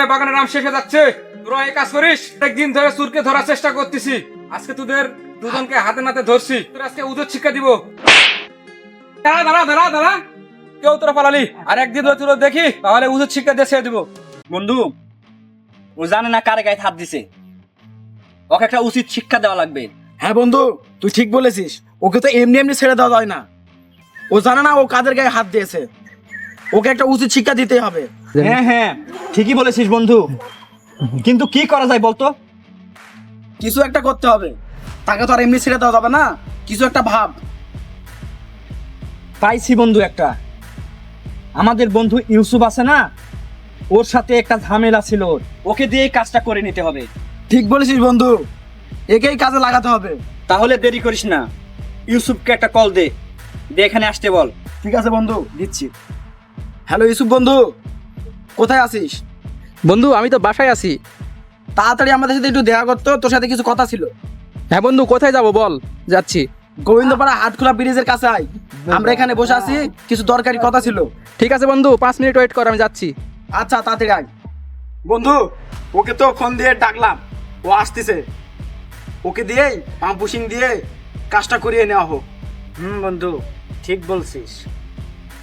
জন্য বাগানের নাম শেষ হয়ে যাচ্ছে। তোরা এই কাজ করিস একদিন ধরে সুরকে ধরার চেষ্টা করতেছি। আজকে তোদের দুজনকে হাতে নাতে ধরছি। তোর আজকে উদর শিক্ষা দিব। দাঁড়া দাঁড়া দাঁড়া দাঁড়া। কেউ তোরা পালালি। আর একদিন ধরে তোরা দেখি তাহলে উদর শিক্ষা দিয়ে ছেড়ে দিব। বন্ধু ও জানে না কারে গায়ে হাত দিছে। ওকে একটা উচিত শিক্ষা দেওয়া লাগবে। হ্যাঁ বন্ধু তুই ঠিক বলেছিস। ওকে তো এমনি এমনি ছেড়ে দেওয়া যায় না। ও জানে না ও কাদের গায়ে হাত দিয়েছে। ওকে একটা উচিত শিক্ষা দিতে হবে। হ্যাঁ হ্যাঁ ঠিকই বলেছিস বন্ধু। কিন্তু কি করা যায় বলতো? কিছু একটা করতে হবে। তাকে তো আর এমনি ছেড়ে দেওয়া যাবে না। কিছু একটা ভাব। পাইছি বন্ধু একটা। আমাদের বন্ধু ইউসুফ আছে না? ওর সাথে একটা ঝামেলা ছিল। ওকে দিয়ে কাজটা করে নিতে হবে। ঠিক বলেছিস বন্ধু। একেই কাজে লাগাতে হবে। তাহলে দেরি করিস না। ইউসুফকে একটা কল দে। দে এখানে আসতে বল। ঠিক আছে বন্ধু দিচ্ছি। হ্যালো ইউসুফ বন্ধু। কোথায় আছিস? বন্ধু আমি তো বাসায় আছি। তাড়াতাড়ি আমাদের সাথে একটু দেখা করতো তোর সাথে কিছু কথা ছিল। হ্যাঁ বন্ধু কোথায় যাব বল? যাচ্ছি। গোবিন্দপাড়া হাটখোলা ব্রিজের কাছে আয়। আমরা এখানে বসে আছি কিছু দরকারি কথা ছিল। ঠিক আছে বন্ধু পাঁচ মিনিট ওয়েট কর আমি যাচ্ছি। আচ্ছা তাড়াতাড়ি আয়। বন্ধু ওকে তো ফোন দিয়ে ডাকলাম। ও আসতেছে। ওকে দিয়েই পাম্প পুশিং দিয়ে কাজটা করিয়ে নেওয়া হোক। হুম বন্ধু ঠিক বলছিস।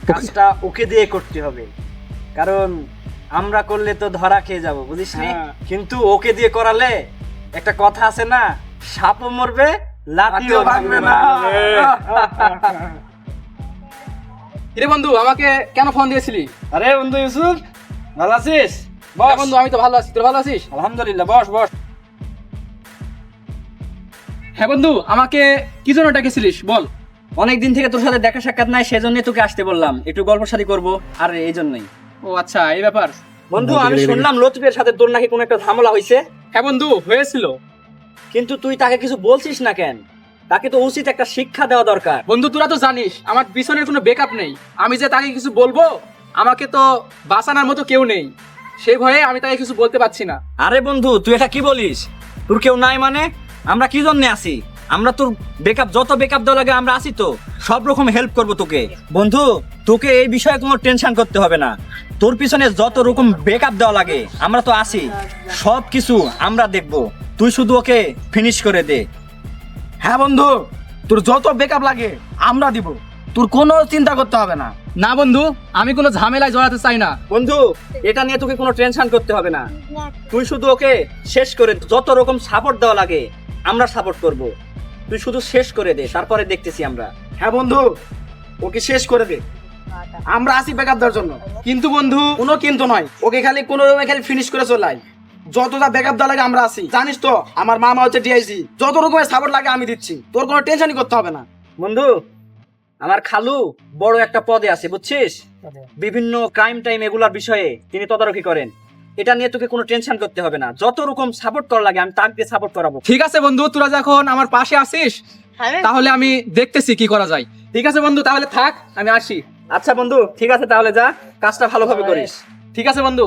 কাজটা ওকে দিয়ে করতে হবে। কারণ আমরা করলে তো ধরা খেয়ে যাব বুঝিস নি? হ্যাঁ। কিন্তু ওকে দিয়ে করালে একটা কথা আছে না সাপও মরবে লাঠিও ভাঙবে না। রে বন্ধু আমাকে কেন ফোন দিয়েছিলি? আরে বন্ধু ইউসুফ ভালো আছিস? হ্যাঁ বন্ধু আমি তো ভালো আছি তোর ভালো আছিস? আলহামদুলিল্লাহ বস বস। হ্যাঁ বন্ধু আমাকে কি জন্য ডেকেছিলিস বল। অনেক দিন থেকে তোর সাথে দেখা সাক্ষাৎ নাই সেজন্য তোকে আসতে বললাম। একটু গল্প সাথী করব আর এই জন্যই। ও আচ্ছা এই ব্যাপার। বন্ধু আমি শুনলাম লতিফের সাথে তোর নাকি কোনো একটা ঝামেলা হয়েছে। হ্যাঁ বন্ধু হয়েছিল। কিন্তু তুই তাকে কিছু বলছিস না কেন? তাকে তো উচিত একটা শিক্ষা দেওয়া দরকার। বন্ধু তোরা তো জানিস আমার পিছনের কোনো ব্যাকআপ নেই। আমি যে তাকে কিছু বলব আমাকে তো বাঁচানোর মতো কেউ নেই। সেই ভয়ে আমি তাকে কিছু বলতে পারছি না। আরে বন্ধু তুই এটা কি বলিস? তোর কেউ নাই মানে? আমরা কি জন্য আছি? আমরা তোর বেকআপ যত বেকআপ দেওয়া লাগে আমরা আছি তো। সব রকম হেল্প করব তোকে। বন্ধু তোকে এই বিষয়ে কোনো টেনশন করতে হবে না। তোর পিছনে যত রকম বেকআপ দেওয়া লাগে আমরা তো আছি। সব কিছু আমরা দেখব। তুই শুধু ওকে ফিনিশ করে দে। হ্যাঁ বন্ধু তোর যত বেকআপ লাগে আমরা দিব। তোর কোনো চিন্তা করতে হবে না। না বন্ধু আমি কোনো ঝামেলায় জড়াতে চাই না। বন্ধু এটা নিয়ে তোকে কোনো টেনশন করতে হবে না। তুই শুধু ওকে শেষ করে দে। যত রকম সাপোর্ট দেওয়া লাগে আমরা সাপোর্ট করব। তুই শুধু শেষ করে দে তারপরে দেখতেছি আমরা। হ্যাঁ বন্ধু ওকে শেষ করে দে। আমরা আসি বেকআপ দেওয়ার জন্য। কিন্তু বন্ধু কোনো কিন্তু নয়। ওকে খালি কোনো রকমে খালি ফিনিশ করে চলে আয়। যতটা ব্যাকআপ দেওয়া লাগে আমরা আছি। জানিস তো আমার মামা হচ্ছে ডিআইসি যত রকমের সাপোর্ট লাগে আমি দিচ্ছি। তোর কোনো টেনশনই করতে হবে না। বন্ধু আমার খালু বড় একটা পদে আছে বুঝছিস? বিভিন্ন ক্রাইম টাইম এগুলার বিষয়ে তিনি তদারকি করেন। এটা নিয়ে তোকে কোনো টেনশন করতে হবে না। যত রকম সাপোর্ট করা লাগে আমি তাকে সাপোর্ট করাবো। ঠিক আছে বন্ধু তোরা যখন আমার পাশে আসিস তাহলে আমি দেখতেছি কি করা যায়। ঠিক আছে বন্ধু তাহলে থাক আমি আসি। আচ্ছা বন্ধু ঠিক আছে তাহলে যা কাজটা ভালোভাবে করিস। ঠিক আছে বন্ধু।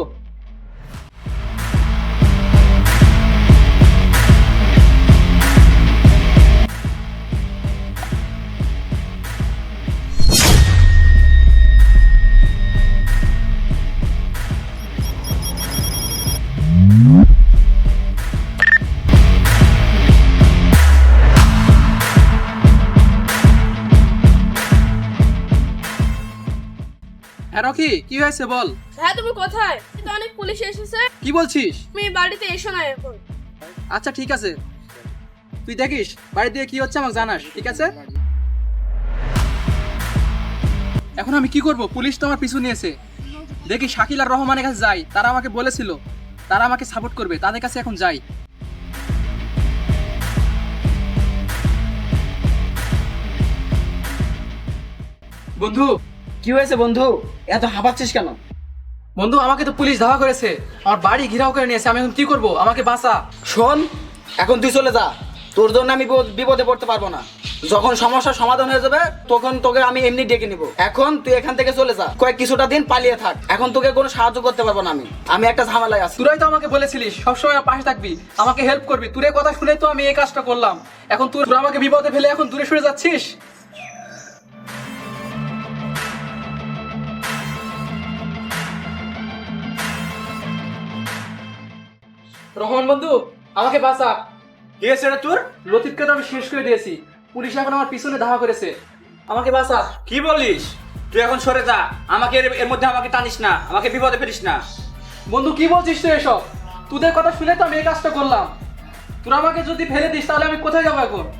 হ্যাঁ রকি কি হয়েছে বল? হ্যাঁ তুমি কোথায়? কিন্তু অনেক পুলিশ এসেছে। কি বলছিস? তুমি বাড়িতে এসো না এখন। আচ্ছা ঠিক আছে। তুই দেখিস বাড়ি দিয়ে কি হচ্ছে আমাকে জানাস ঠিক আছে? এখন আমি কি করব? পুলিশ তো আমার পিছু নিয়েছে। দেখি শাকিল আর রহমানের কাছে যাই। তারা আমাকে বলেছিল তারা আমাকে সাপোর্ট করবে। তাদের কাছে এখন যাই। বন্ধু কি হয়েছে বন্ধু? এত হাঁপাচ্ছিস কেন? বন্ধু আমাকে তো পুলিশ ধাওয়া করেছে। আমার বাড়ি ঘিরাও করে নিয়েছে। আমি এখন কি করব? আমাকে বাঁচা। শোন এখন তুই চলে যা। তোর জন্য আমি বিপদ- পড়তে পারব না। যখন সমস্যার সমাধান হয়ে যাবে তখন তোকে আমি এমনি ডেকে নিব। এখন তুই এখান থেকে চলে যা। কয়েক কিছুটা দিন পালিয়ে থাক। এখন তোকে কোনো সাহায্য করতে পারব না আমি। আমি একটা ঝামেলায় আছি। তুরাই তো আমাকে বলেছিলিস সবসময় পাশে থাকবি। আমাকে হেল্প করবি। তুরে কথা শুনে তো আমি এই কাজটা করলাম। এখন তুই আমাকে বিপদে ফেলে এখন দূরে সরে যাচ্ছিস? রহমান বন্ধু আমাকে বাঁচা। কি রে তোর? লতিফকে তো আমি শেষ করে দিয়েছি। পুলিশ এখন আমার পিছনে ধাওয়া করেছে। আমাকে বাঁচা। কি বলিস? তুই এখন সরে যা। আমাকে এর- এর মধ্যে আমাকে টানিস না। আমাকে বিপদে ফেলিস না। বন্ধু কি বলছিস তুই এসব? তোদের কথা শুনে তো আমি এই কাজটা করলাম। তোরা আমাকে যদি ফেলে দিস তাহলে আমি কোথায় যাব এখন?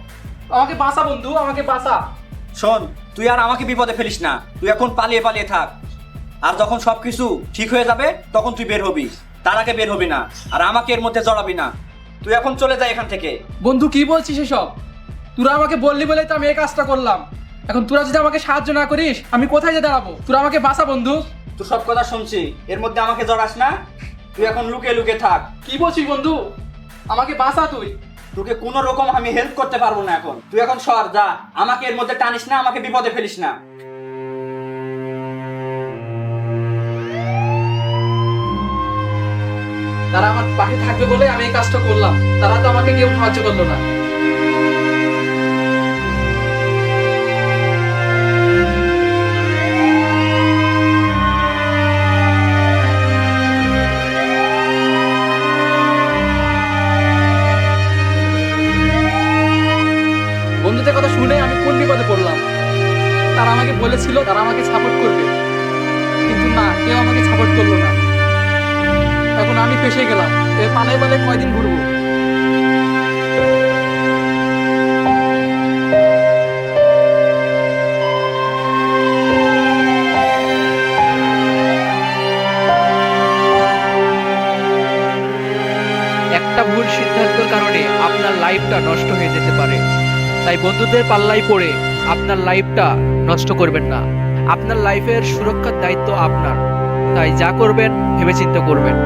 আমাকে বাঁচা বন্ধু আমাকে বাঁচা। শোন তুই আর আমাকে বিপদে ফেলিস না। তুই এখন পালিয়ে পালিয়ে থাক। আর যখন সবকিছু ঠিক হয়ে যাবে তখন তুই বের হবি। তার আগে বের হবি না আর আমাকে এর মধ্যে জড়াবি না। তুই এখন চলে যা এখান থেকে। বন্ধু কি বলছিস এসব? তোরা আমাকে বললি বলেই তো আমি এই কাজটা করলাম। এখন তোরা যদি আমাকে সাহায্য না করিস আমি কোথায় যে দাঁড়াবো? তোরা আমাকে বাঁচা বন্ধু। তুই সব কথা শুনছি এর মধ্যে আমাকে জড়াস না। তুই এখন লুকে লুকে থাক। কি বলছিস বন্ধু? আমাকে বাঁচা তুই। তোকে কোনো রকম আমি হেল্প করতে পারব না এখন। তুই এখন সর যা। আমাকে এর মধ্যে টানিস না আমাকে বিপদে ফেলিস না। তারা আমার পাশে থাকবে বলে আমি এই কাজটা করলাম। তারা তো আমাকে কেউ সাহায্য করল না। বন্ধুদের কথা শুনে আমি কোন বিপদে পড়লাম? তারা আমাকে বলেছিল, তারা আমাকে সাপোর্ট করবে। কিন্তু না, কেউ আমাকে সাপোর্ট করল না। এখন আমি ফেসে গেলাম। এ পালাই পালাই কয়দিন ঘুরবো? একটা ভুল সিদ্ধান্তের কারণে আপনার লাইফটা নষ্ট হয়ে যেতে পারে। তাই বন্ধুদের পাল্লাই পড়ে আপনার লাইফটা নষ্ট করবেন না। আপনার লাইফের সুরক্ষার দায়িত্ব আপনার। তাই যা করবেন, ভেবেচিন্তে করবেন।